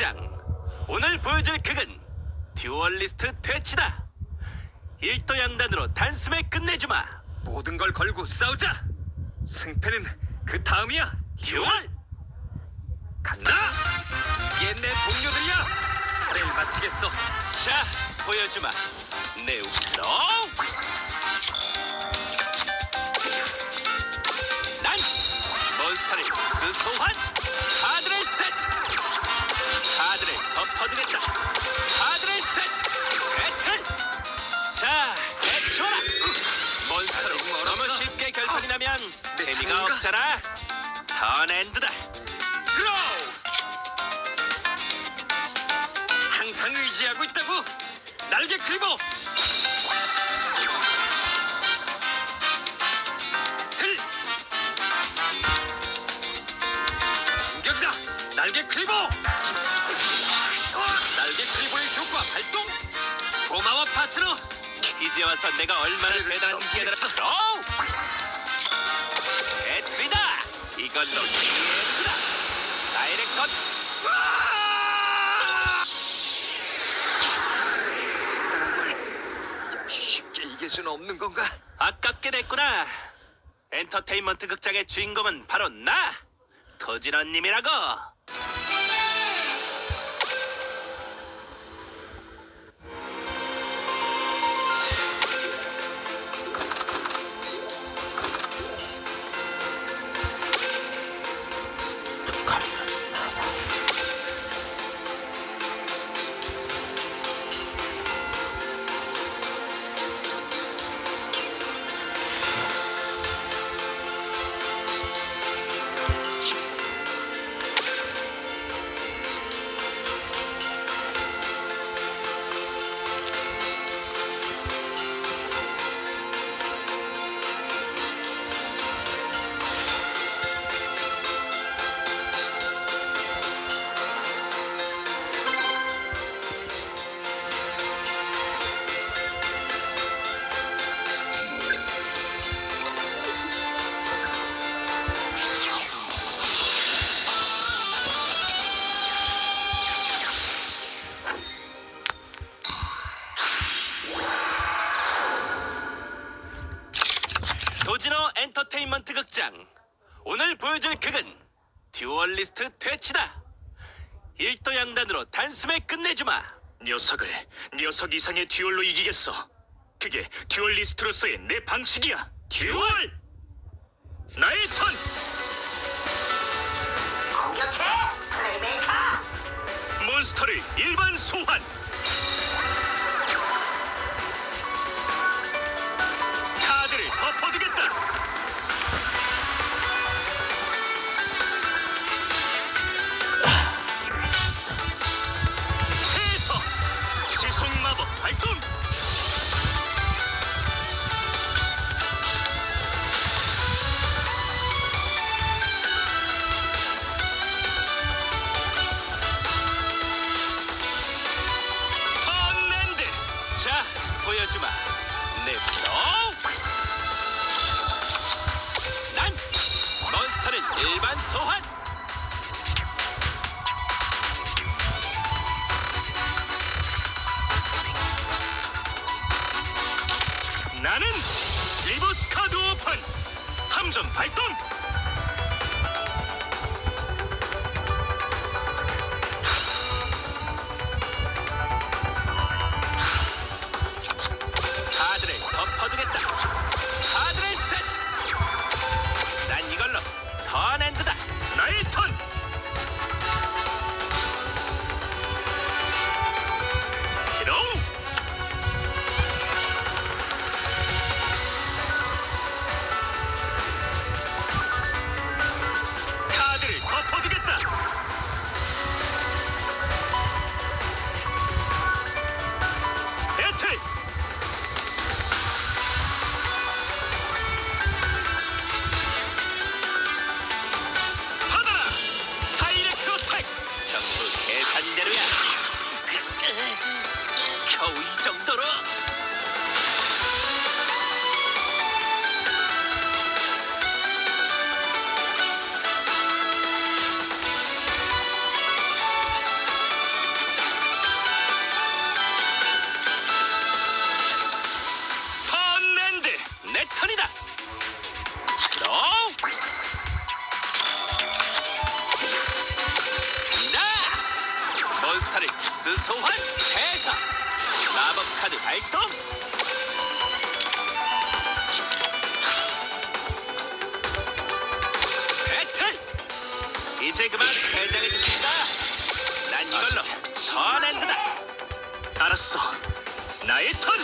입장. 오늘 보여줄 극은 듀얼리스트 퇴치다. 일도 양단으로 단숨에 끝내주마. 모든 걸 걸고 싸우자. 승패는 그 다음이야. 듀얼. 간다. 옛내 동료들이야. 차례를 마치겠어. 자, 보여주마. 네, 내 우로. 난 몬스터를 소환. 덮어두겠다! 카드를 세트! 배틀! 자, 해치워라! 몬스터로. 너무 쉽게 결판이 나면 내 재미가 차례인가? 없잖아! 턴엔드다! 드로우. 항상 의지하고 있다고. 날개 클리버. 공격이다. 날개 클리버. 발동. 고마워 파트너. 이제 와서 내가 얼마나 대단한 기회를. 로 배틀이다! 이걸로 이해했다. 다이렉션 대단한 걸. 역시 쉽게 이길 수는 없는 건가? 아깝게 됐구나. 엔터테인먼트 극장의 주인공은 바로 나! 토진원님이라고 도 극은 듀얼리스트 퇴치다 일도 양단으로 단숨에 끝내주마 녀석을 녀석 이상의 듀얼로 이기겠어. 그게 듀얼리스트로서의 내 방식이야. 듀얼! 나의 턴! 공격해 플레이메이커 몬스터를 일반 소환! 나는 리버스 카드 오픈! 함정 발동! 겨우 이 정도로? 이제 그만 해장해 주십시다. 난 이걸로 턴핸드다. 알았어 나의 턴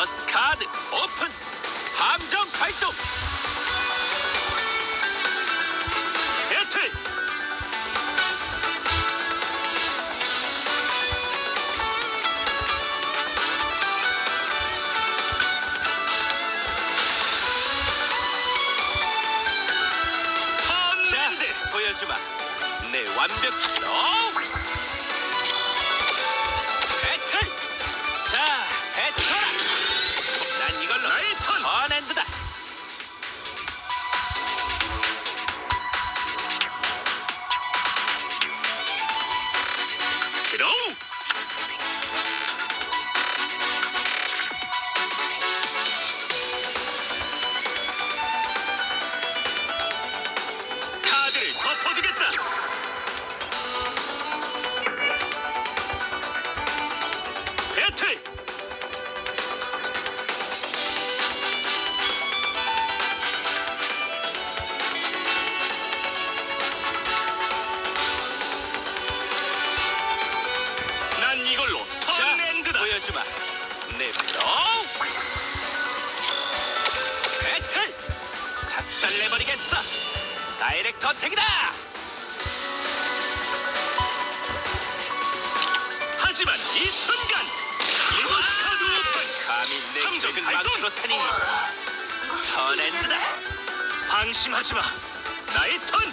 버스 카드 오픈. 함정 발동. 내 프로. 배틀. 박살 내버리겠어. 다이렉터 택이다. 하지만 이 순간 리버스 카드 오픈 감히 내 함정 계획을 발동! 망치로타니. 턴핸드다. 방심하지 마 나의 턴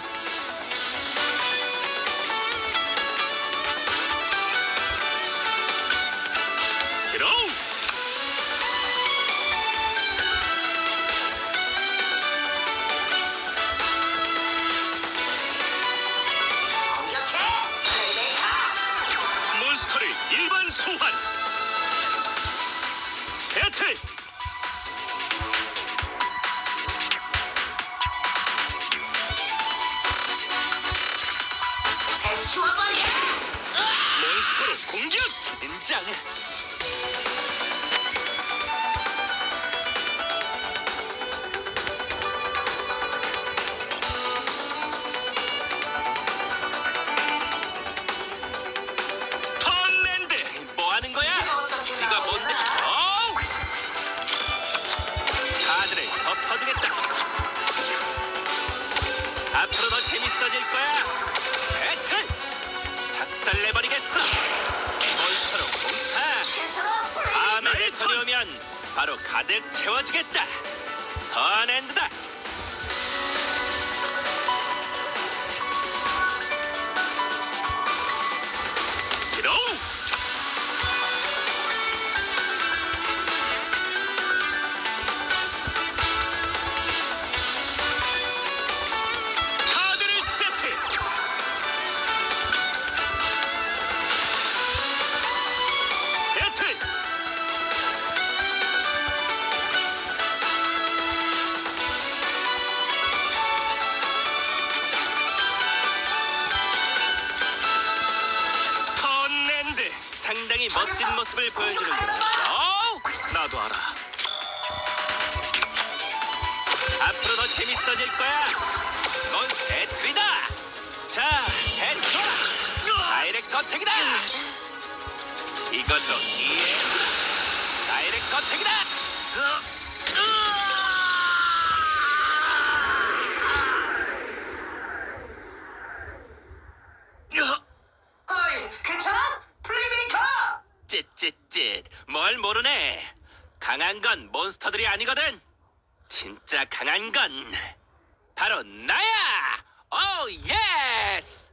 치워버려! 몬스터로 공격 인장. 턴랜드 뭐 하는 거야? 네가 뭔데? 어우! 카드를 덮어두겠다. 앞으로 더 재밌어질 거야. 박살내버리겠어. 몬스터로 턴! 오면 바로 가득 채워주겠다. 턴핸드다. 앞으로 더 재밌어질 거야. 넌 배틀이다. 자, 배틀. 다이렉터 택이다. 이것도 기회. 다이렉터 택이다. 어이, 괜찮아? 플레이메이커! 쯧쯧쯧. 뭘 모르네. 강한 건 몬스터들이 아니거든. 진짜 강한 건 바로 나야. 오 예스.